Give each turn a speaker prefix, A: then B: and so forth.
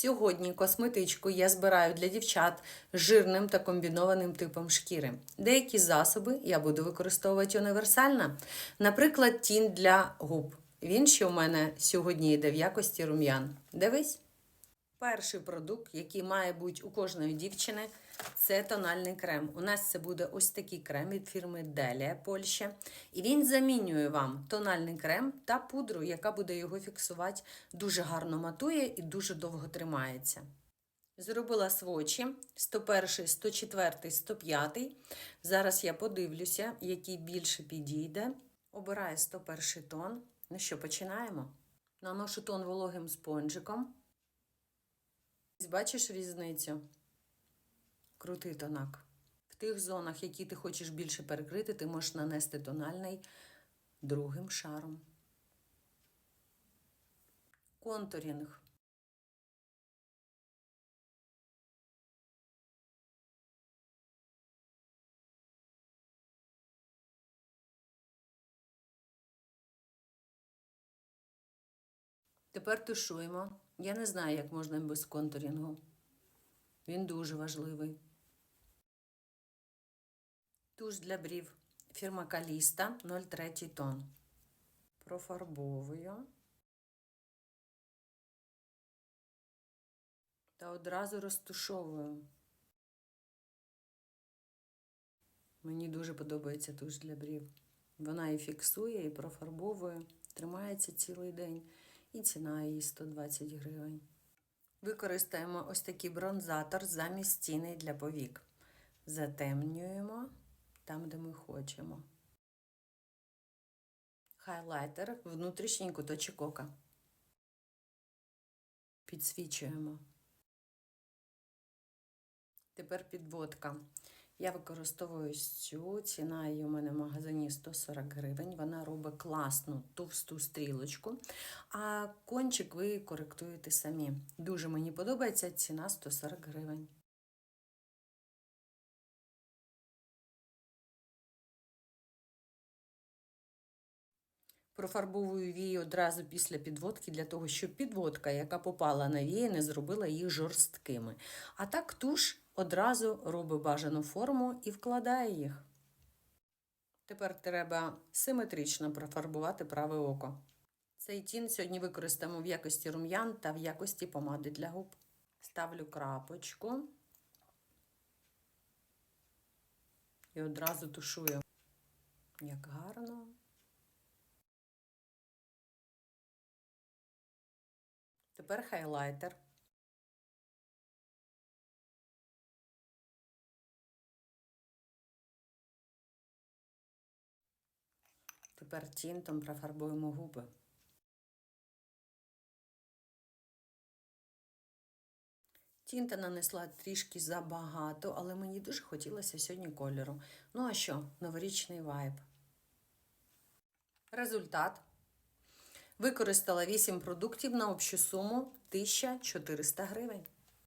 A: Сьогодні косметичку я збираю для дівчат жирним та комбінованим типом шкіри. Деякі засоби я буду використовувати універсально. Наприклад, тінь для губ. Він ще у мене сьогодні йде в якості рум'ян. Дивись. Перший продукт, який має бути у кожної дівчини, це тональний крем. У нас це буде ось такий крем від фірми Delia Польща. І він замінює вам тональний крем та пудру, яка буде його фіксувати, дуже гарно матує і дуже довго тримається. Зробила свочі 101, 104, 105. Зараз я подивлюся, який більше підійде. Обираю 101 тон. Ну що, починаємо? Наношу тон вологим спонжиком. Бачиш різницю? Крутий тонак. В тих зонах, які ти хочеш більше перекрити, ти можеш нанести тональний другим шаром. Контурінг. Тепер тушуємо. Я не знаю, як можна без контурінгу. Він дуже важливий. Туш для брів. Фірма Каліста 03 тон. Профарбовую. Та одразу розтушовую. Мені дуже подобається туш для брів. Вона і фіксує, і профарбовує. Тримається цілий день. І ціна її 120 гривень. Використаємо ось такий бронзатор замість тіней для повік. Затемнюємо там, де ми хочемо. Хайлайтер внутрішній куточок ока. Підсвічуємо. Тепер підводка. Я використовую цю, ціна її у мене в магазині 140 гривень. Вона робить класну товсту стрілочку, а кончик ви коректуєте самі. Дуже мені подобається ціна 140 гривень. Профарбовую вії одразу після підводки, для того, щоб підводка, яка попала на вії, не зробила їх жорсткими. А так туш одразу робить бажану форму і вкладає їх. Тепер треба симетрично профарбувати праве око. Цей тін сьогодні використаємо в якості рум'ян та в якості помади для губ. Ставлю крапочку і одразу тушую. Як гарно. Тепер хайлайтер. Тепер тінтом профарбуємо губи. Тінта нанесла трішки забагато, але мені дуже хотілося сьогодні кольору. Ну а що, новорічний вайб. Результат. Використала 8 продуктів на общу суму 1400 гривень.